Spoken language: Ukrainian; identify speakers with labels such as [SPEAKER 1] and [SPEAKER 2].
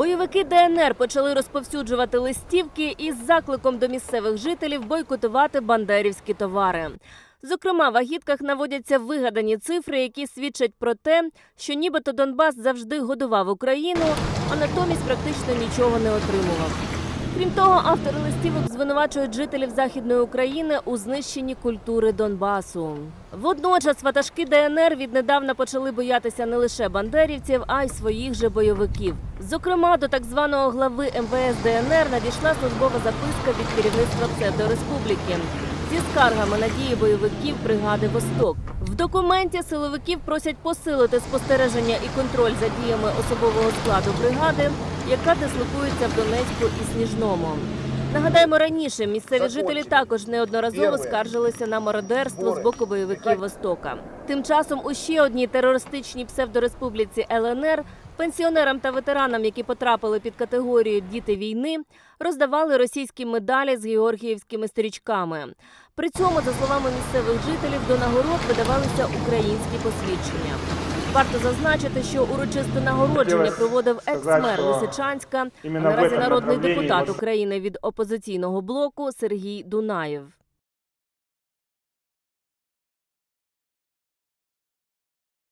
[SPEAKER 1] Бойовики ДНР почали розповсюджувати листівки із закликом до місцевих жителів бойкотувати бандерівські товари. Зокрема, в агітках наводяться вигадані цифри, які свідчать про те, що нібито Донбас завжди годував Україну, а натомість практично нічого не отримував. Крім того, автори листівок звинувачують жителів Західної України у знищенні культури Донбасу. Водночас ватажки ДНР віднедавна почали боятися не лише бандерівців, а й своїх же бойовиків. Зокрема, до так званого глави МВС ДНР надійшла службова записка від керівництва псевдореспубліки зі скаргами на дії бойовиків бригади Восток. Документі силовиків просять посилити спостереження і контроль за діями особового складу бригади, яка дислокується в Донецьку і Сніжному. Нагадаємо, раніше місцеві жителі також неодноразово скаржилися на мародерство з боку бойовиків Востока. Тим часом у ще одній терористичній псевдореспубліці ЛНР пенсіонерам та ветеранам, які потрапили під категорію діти війни, роздавали російські медалі з георгіївськими стрічками. При цьому, за словами місцевих жителів, до нагород видавалися українські посвідчення. Варто зазначити, що урочисте нагородження проводив екс-мер Лисичанська, а наразі народний депутат України від опозиційного блоку Сергій Дунаєв.